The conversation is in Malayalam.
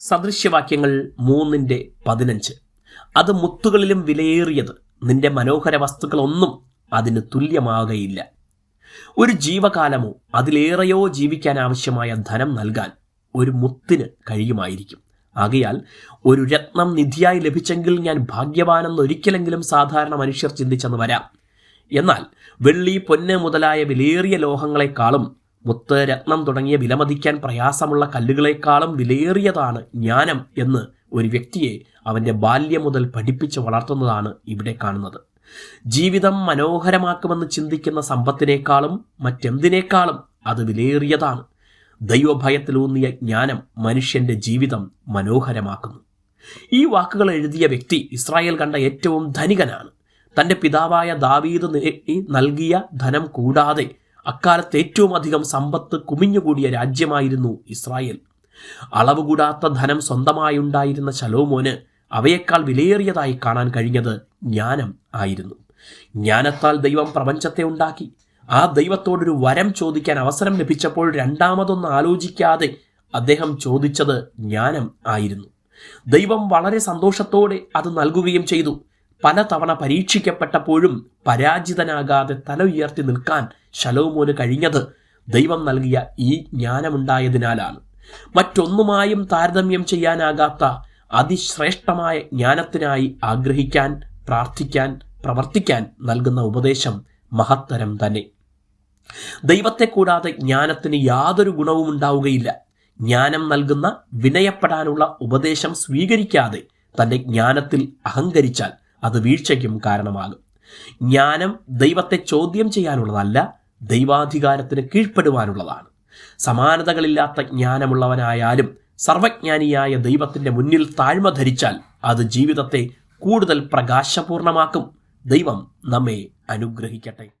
സദൃശ്യവാക്യങ്ങൾ മൂന്നിന്റെ പതിനഞ്ച്. അത് മുത്തുകളിലും വിലയേറിയത്. നിന്റെ മനോഹര വസ്തുക്കളൊന്നും അതിന് തുല്യമാകയില്ല. ഒരു ജീവകാലമോ അതിലേറെയോ ജീവിക്കാൻ ആവശ്യമായ ധനം നൽകാൻ ഒരു മുത്തിന് കഴിയുമായിരിക്കും. ആകയാൽ ഒരു രത്നം നിധിയായി ലഭിച്ചെങ്കിൽ ഞാൻ ഭാഗ്യവാനെന്ന് ഒരിക്കലെങ്കിലും സാധാരണ മനുഷ്യർ ചിന്തിച്ചെന്ന് വരാം. എന്നാൽ വെള്ളി പൊന്ന് മുതലായ വിലയേറിയ ലോഹങ്ങളെക്കാളും മുത്ത് രത്നം തുടങ്ങിയ വിലമതിക്കാൻ പ്രയാസമുള്ള കല്ലുകളെക്കാളും വിലയേറിയതാണ് ജ്ഞാനം എന്ന് ഒരു വ്യക്തിയെ അവന്റെ ബാല്യം മുതൽ പഠിപ്പിച്ച് വളർത്തുന്നതാണ് ഇവിടെ കാണുന്നത്. ജീവിതം മനോഹരമാക്കുമെന്ന് ചിന്തിക്കുന്ന സമ്പത്തിനേക്കാളും മറ്റെന്തിനേക്കാളും അത് വിലയേറിയതാണ്. ദൈവഭയത്തിലൂന്നിയ ജ്ഞാനം മനുഷ്യന്റെ ജീവിതം മനോഹരമാക്കുന്നു. ഈ വാക്കുകൾ എഴുതിയ വ്യക്തി ഇസ്രായേൽ കണ്ട ഏറ്റവും ധനികനാണ്. തന്റെ പിതാവായ ദാവീദ് നൽകിയ ധനം കൂടാതെ അക്കാലത്ത് ഏറ്റവും അധികം സമ്പത്ത് കുമിഞ്ഞുകൂടിയ രാജ്യമായിരുന്നു ഇസ്രായേൽ. അളവ് കൂടാത്ത ധനം സ്വന്തമായുണ്ടായിരുന്ന ശലോമോന് അവയേക്കാൾ വിലയേറിയതായി കാണാൻ കഴിഞ്ഞത് ജ്ഞാനം ആയിരുന്നു. ജ്ഞാനത്താൽ ദൈവം പ്രപഞ്ചത്തെ ഉണ്ടാക്കി. ആ ദൈവത്തോടൊരു വരം ചോദിക്കാൻ അവസരം ലഭിച്ചപ്പോൾ രണ്ടാമതൊന്ന് ആലോചിക്കാതെ അദ്ദേഹം ചോദിച്ചത് ജ്ഞാനം ആയിരുന്നു. ദൈവം വളരെ സന്തോഷത്തോടെ അത് നൽകുകയും ചെയ്തു. പലതവണ പരീക്ഷിക്കപ്പെട്ടപ്പോഴും പരാജിതനാകാതെ തല ഉയർത്തി നിൽക്കാൻ ശലോമോന് കഴിഞ്ഞത് ദൈവം നൽകിയ ഈ ജ്ഞാനമുണ്ടായതിനാലാണ്. മറ്റൊന്നുമായും താരതമ്യം ചെയ്യാനാകാത്ത അതിശ്രേഷ്ഠമായ ജ്ഞാനത്തിനായി ആഗ്രഹിക്കാൻ പ്രാർത്ഥിക്കാൻ പ്രവർത്തിക്കാൻ നൽകുന്ന ഉപദേശം മഹത്തരം തന്നെ. ദൈവത്തെ കൂടാതെ ജ്ഞാനത്തിന് യാതൊരു ഗുണവും ഉണ്ടാവുകയില്ല. ജ്ഞാനം നൽകുന്ന വിനയപ്പെടാനുള്ള ഉപദേശം സ്വീകരിക്കാതെ തന്റെ ജ്ഞാനത്തിൽ അഹങ്കരിച്ചാൽ അത് വീഴ്ചയ്ക്കും കാരണമാകും. ജ്ഞാനം ദൈവത്തെ ചോദ്യം ചെയ്യാനുള്ളതല്ല ദൈവാധികാരത്തിന് കീഴ്പ്പെടുവാനുള്ളതാണ്. സമാനതകളില്ലാത്ത ജ്ഞാനമുള്ളവനായാലും സർവജ്ഞാനിയായ ദൈവത്തിന്റെ മുന്നിൽ താഴ്മ ധരിച്ചാൽ അത് ജീവിതത്തെ കൂടുതൽ പ്രകാശപൂർണമാക്കും. ദൈവം നമ്മെ അനുഗ്രഹിക്കട്ടെ.